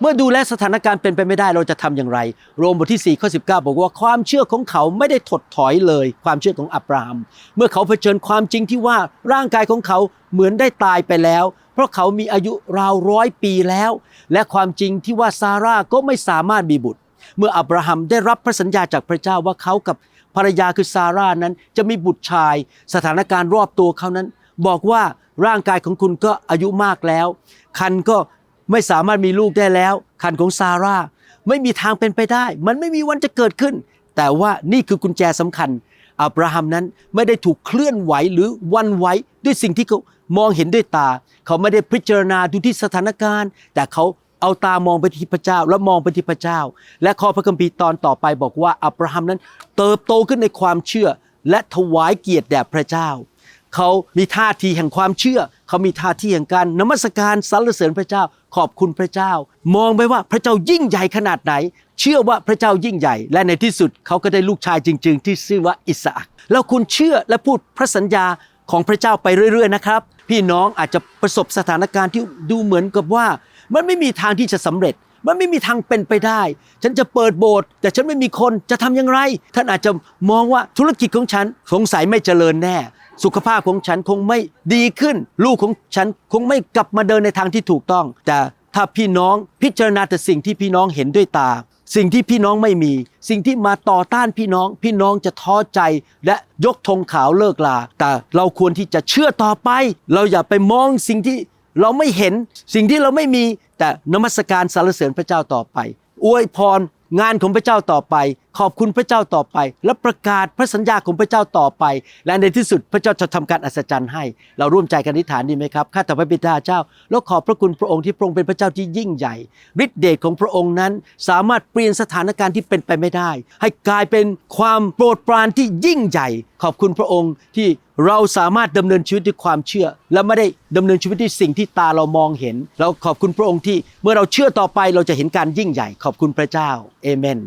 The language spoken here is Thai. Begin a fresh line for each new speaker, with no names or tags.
เมื่อดูแลสถานการณ์เป็นไปไม่ได้เราจะทำอย่างไร โรมบทที่4ข้อ19 บอกว่าความเชื่อของเขาไม่ได้ถดถอยเลย ความเชื่อของอับราฮัม เมื่อเขาเผชิญความจริงที่ว่าร่างกายของเขาเหมือนได้ตายไปแล้ว เพราะเขามีอายุราวร้อยปีแล้ว และความจริงที่ว่าซาร่าก็ไม่สามารถมีบุตร เมื่ออับราฮัมได้รับพระสัญญาจากพระเจ้าว่าเขากับภรรยาคือซาร่านั้นจะมีบุตรชาย สถานการณ์รอบตัวเขานั้น บอกว่าร่างกายของคุณก็อายุมากแล้ว คันก็ ไม่สามารถมีลูกได้แล้ว คันของซาร่าไม่มีทางเป็นไปได้ มันไม่มีวันจะเกิดขึ้น แต่ว่านี่คือกุญแจสำคัญอับราฮัมนั้นไม่ได้ถูกเคลื่อนไหวหรือวันไหวด้วยสิ่งที่เขามองเห็นด้วยตา เขาไม่ได้พิจารณาดูที่สถานการณ์ แต่เขาเอาตามองไปที่พระเจ้าและมองไปที่พระเจ้า และข้อพระคัมภีร์ตอนต่อไปบอกว่าอับราฮัมนั้น เติบโตขึ้นในความเชื่อ และถวายเกียรติแด่พระเจ้า เขามีท่าทีแห่งความเชื่อ เขามีท่าทีแห่งการนมัสการสรรเสริญพระเจ้า ขอบคุณพระเจ้า มองไปว่าพระเจ้ายิ่งใหญ่ขนาดไหน เชื่อว่าพระเจ้ายิ่งใหญ่ และในที่สุดเขาก็ได้ลูกชายจริง ๆ ที่ชื่อว่าอิสอักแล้วคุณเชื่อและพูดพระสัญญาของพระเจ้าไปเรื่อย ๆ นะครับ พี่น้องอาจจะประสบสถานการณ์ที่ดูเหมือนกับว่า มันไม่มีทางที่จะสำเร็จมันไม่มีทางเป็นไปได้ ฉันจะเปิดโบสถ์แต่ฉันไม่มีคนจะทำอย่างไร ท่านอาจจะมองว่าธุรกิจของฉันสงสัยไม่เจริญแน่ สุขภาพของฉันคงไม่ดีขึ้น ลูกของฉันคงไม่กลับมาเดินในทางที่ถูกต้อง แต่ถ้าพี่น้องพิจารณาแต่สิ่งที่พี่น้องเห็นด้วยตา สิ่งที่พี่น้องไม่มี สิ่งที่มาต่อต้านพี่น้อง พี่น้องจะท้อใจและยกธงขาวเลิกลา แต่เราควรที่จะเชื่อต่อไป เราอย่าไปมองสิ่งที่เราไม่เห็นสิ่งที่เราไม่มีแต่นมัสการสรรเสริญพระเจ้าต่อไป อวยพรงานของพระเจ้าต่อไป ขอบคุณพระเจ้าต่อไป และประกาศพระสัญญาของพระเจ้าต่อไป และในที่สุดพระเจ้าจะทำการอัศจรรย์ให้ เราร่วมใจกันอธิษฐานดีไหมครับข้าแต่พระบิดาเจ้า แล้วขอบพระคุณพระองค์ที่พระองค์เป็นพระเจ้าที่ยิ่งใหญ่ฤทธิเดชของพระองค์นั้น สามารถเปลี่ยนสถานการณ์ที่เป็นไปไม่ได้ ให้กลายเป็นความโปรดปรานที่ยิ่งใหญ่ ขอบคุณพระองค์ที่เราสามารถดำเนินชีวิตด้วยความเชื่อ และไม่ได้ดำเนินชีวิตด้วยสิ่งที่ตาเรามองเห็น เราขอบคุณพระองค์ที่เมื่อเราเชื่อต่อไปเราจะเห็นการยิ่งใหญ่ ขอบคุณพระเจ้าเอเมน